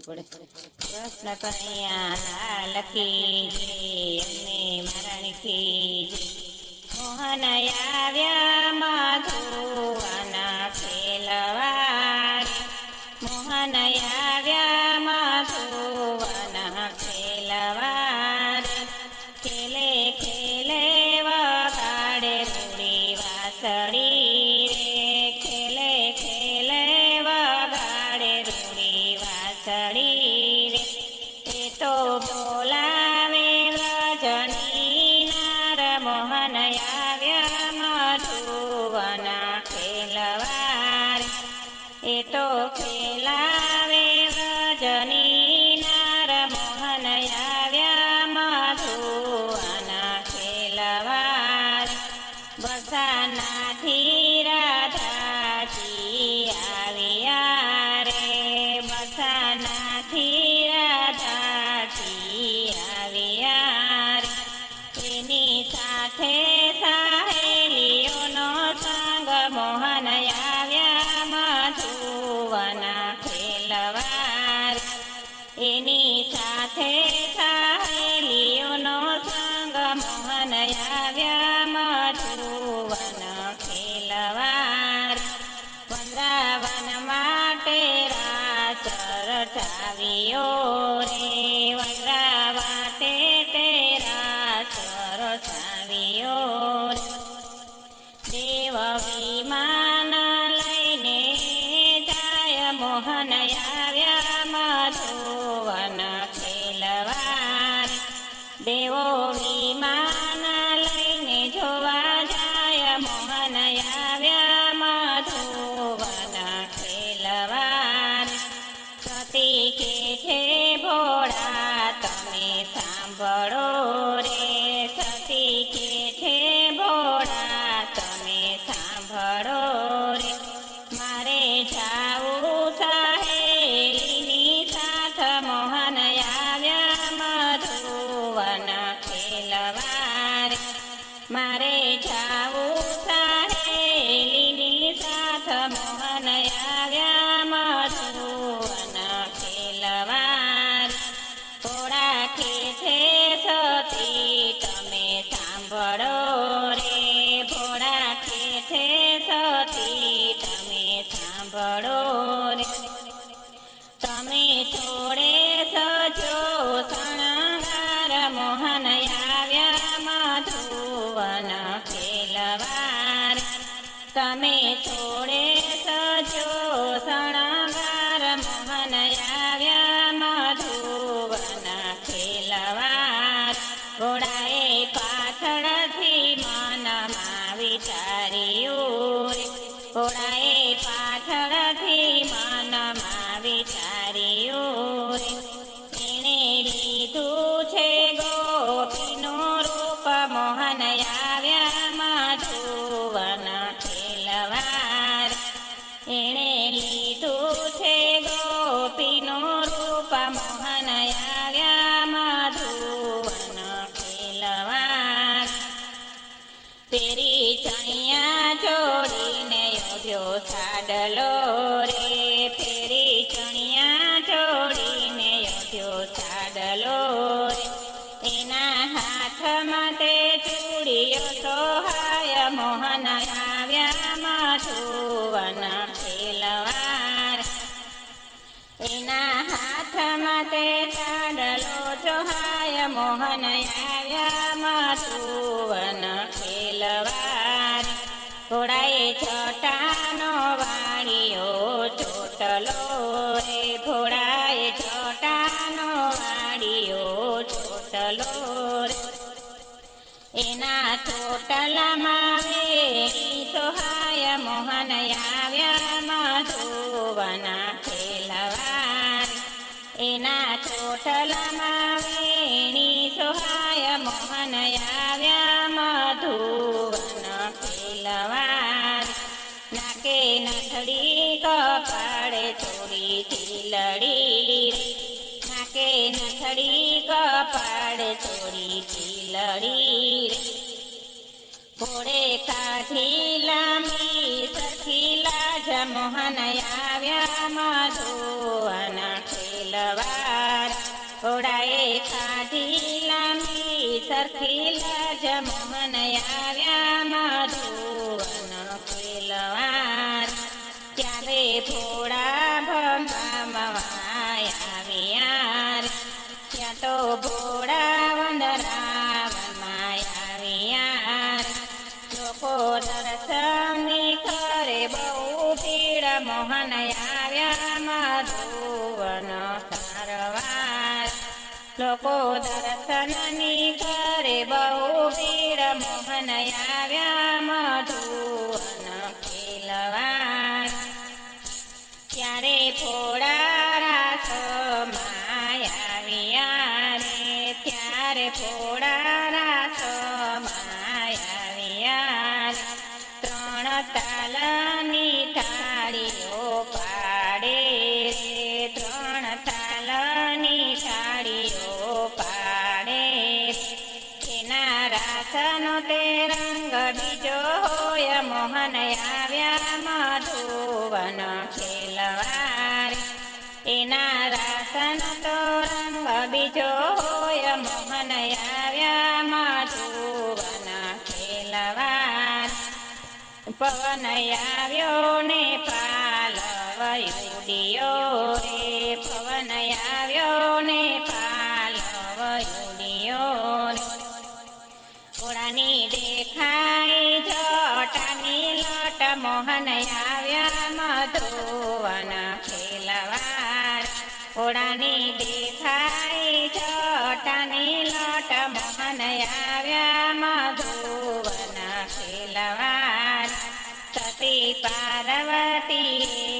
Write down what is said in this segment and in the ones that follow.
પડે. કૃષ્ણ કનૈયા લખી અમને મરણ કી મોહન આવ્યા મધુવના બસાનાથી રાધાજી આવ્યા રે બસાનાથી રાધાજી આવ્યા એની સાથે સાહેલીઓનો સંગ મોહન આવ્યા મધુવના ખેલવાર એની સાથે વિમાન લઈને જાય મોહન આવ્યા મધુવન ખેલવાર દેવો વિમાન લઈને જોવા જાય મોહન આવ્યા મધુવન ખેલવાર સતી કે છે ભોળા, તમે સાંભળો. તમે છોડે તે ચાડલો જોહાય મોહન ખેલવાર ઘોડાએ છોટાનો વાળીયો ચોટલો રે છટાનો વાળીયો ચોટલો રે એના ચોટલામાં ચોટલામાં વેણી સોહાય મોહન આવ્યા મધુવન ખેલવાર નાકે નથડી કપાળે ચોરી લડી નાકે નથડી કપાળે ચોરી લડી ઘોડે કાઠી લાંબી સખીલા જ મોહન આવ્યા મધુવન ખેલ ઘોડાએ ખાધી લાંબી સરખી લાજ મોહન આવ્યા મધુવન ખેલવાર ત્યારે ભોળા ભંભામવાય આવ્યા. ત્યાં તો ભોળા વંદરાવનમાં આવ્યા. લોકો દર્શનની કરે બહુ ભીડ મોહન લોકો કરે બહુ વીર મોહન આવ્યા મધુવન ખેલવાર ત્યારે ભોળા આવ્યા મધુવન ખેલવાર. એના રાસન તો રંગ બીજો હોય, મોહન આવ્યા મધુવન ખેલવાર. પવન આવ્યો ને પાલવયુડિયો રે. પવન આવ્યો ને પાલવયુડિયો રે. ઘોડાની લટ મોહન આવ્યા મધુવન ખેલવાર ઘોડાની દેખાઈ જટાની લોટ મોહન આવ્યા મધુવન ખેલવાર સતી પાર્વતી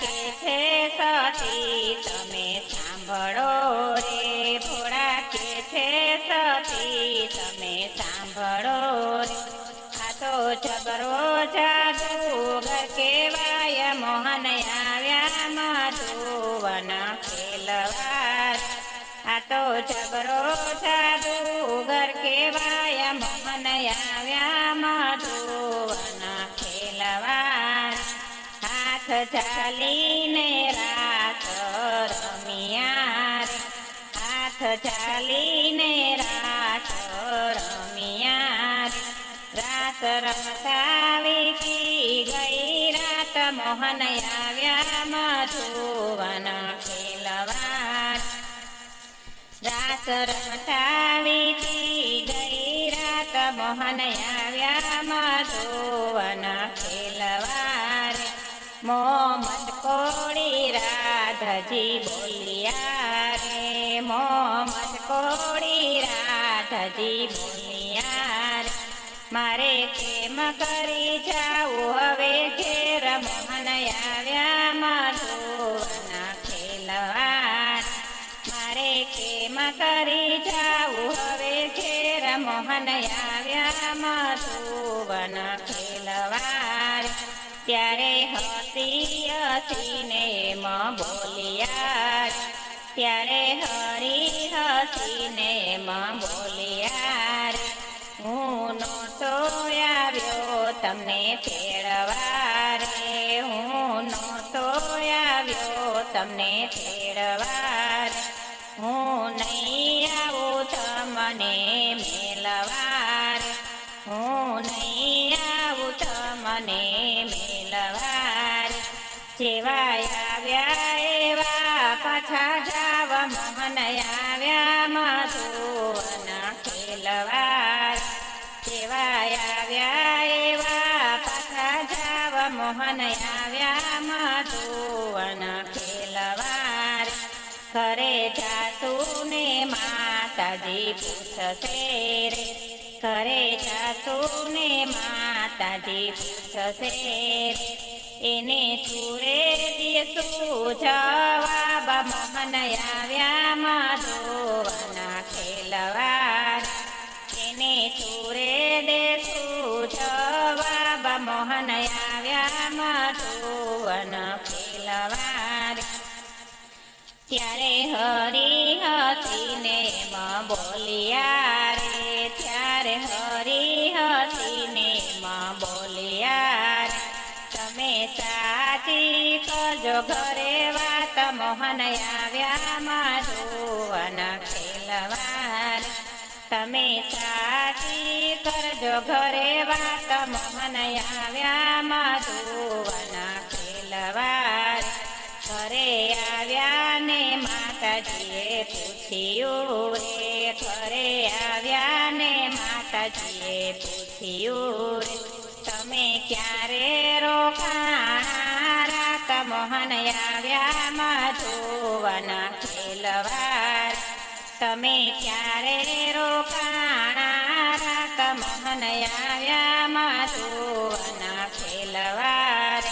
કે છે સતી તમે સાંભળો રે. ભોળા કે છે સતી તમે સાંભળો રે. આ તો જબરો જાદુગર કેવાય મોહન આવ્યા મધુવન ખેલવાર આ તો જબરો જાદુગર કેવાય મોહન આવ્યા હાથ ચાલીને રાત રમિયા. હાથ ચાલીને રાત રમિયા. રાત રમતાવી ગઈ રાત મોહન આવ્યા મધુવન ખેલવાર રાત રમતાવી ગઈ રાત મોહન આવ્યા મધુવન ખેલવાર મોહમ્મદ કોળી રાધજી બોલિયા રે? મોહમ્મદ કોળી રાધજી બોલિયા રે? મારે કેમ કરી જાવું? હવે ઘેર મોહન આવ્યા મધુવન ખેલવાર મારે કેમ કરી જાવું? હવે ઘેર મોહન આવ્યા મધુવન ખેલવાર ત્યારે હસીને બોલિયા ત્યારે હરી હસીને બોલિયા હું નહોતો આવ્યો તમને તેડવા રે. હું નહોતો આવ્યો તમને તેડવા હું નહીં પાછા જાવ મન આવ્યા મધુવન ખેલવાર જેવા આવ્યા એવા પાછા જાવ મોહન આવ્યા મધુવન ખેલવાર ઘરે જાસુ ને માતાજી પૂછશે રે. ઘરે જાસુ ને માતાજી પૂછશે રે. એને સુરે દિય સુજાવા બા મન આવ્યા માધોવાના ખેલવાર એને સુરે દે સુજાવા બા મોહન આવ્યા માધોવન ખેલવાર ત્યારે હરી હસીને મ બોલિયા કરજો ઘરે વાત મોહન આવ્યા માધુવન ખેલવાર તમે સાચી કરજો, ઘરે વાત મોહન આવ્યા માધુવન ખેલવાર ઘરે આવ્યા ને માતાજીએ પૂછ્યું રે ઘરે આવ્યા ને માતાજીએ પૂછ્યું રે તમે ક્યારે રાત મોહન આવ્યા મધુવન ખેલવાર. તમે ક્યારે રોકાણા રાત મોહન આવ્યા મધુવન ખેલવાર.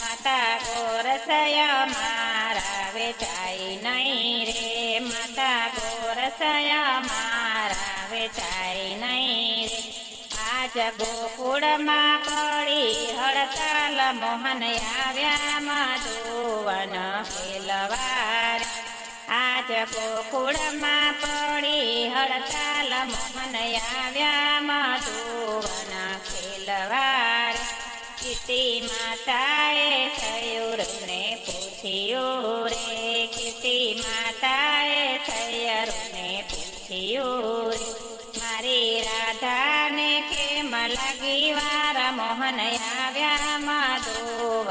માતા ગોરસય મારા વેચાઈ નહીં રે. માતા ગોરસય મારા વેચાઈ નહીં રે. આજ ગોકુળમાં પડી હડતાલ મોહન આવ્યા મધુવન ખેલવાર આજ ગોકુળમાં પડી હડતાલ મોહન આવ્યા મધુવન ખેલવાર કીર્તિ માતાએ સયુરને પૂછ્યું રે. કીર્તિ માતાએ સયરુને પૂછ્યું રે.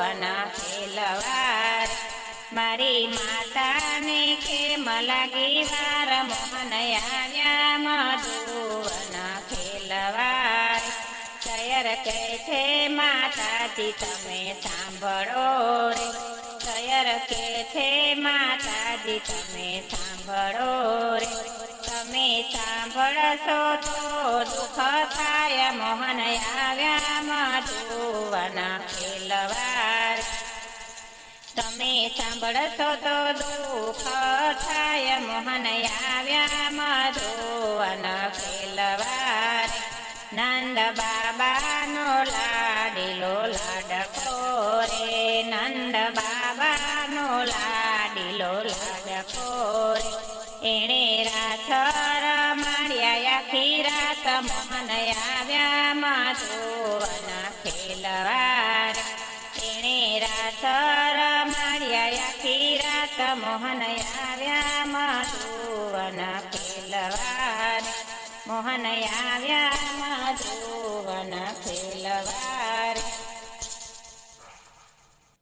માધુવન ખેલવાર. મારી માતાને ખેમ લાગી વાર મોહન આવ્યા મધુવના ખેલવાર. શયર કહે છે, માતાજી, તમે સાંભળો રે. શયર કહે છે, માતાજી, તમે સાંભળો રે. તમે સાંભળશો તો દુઃખ થાય, મોહન આવ્યા મધુવના ખેલવાર. તમે સાંભળશો તો દુઃખ થાય. મોહન આવ્યા મધુવન ખેલવાર. નંદ બાબાનો લાડીલો લાડકો રે. નંદ બાબાનો લાડીલો લાડકો રે. એણે રાત રમાડ્યા આખી રાત મોહન આવ્યા મધુવન રાત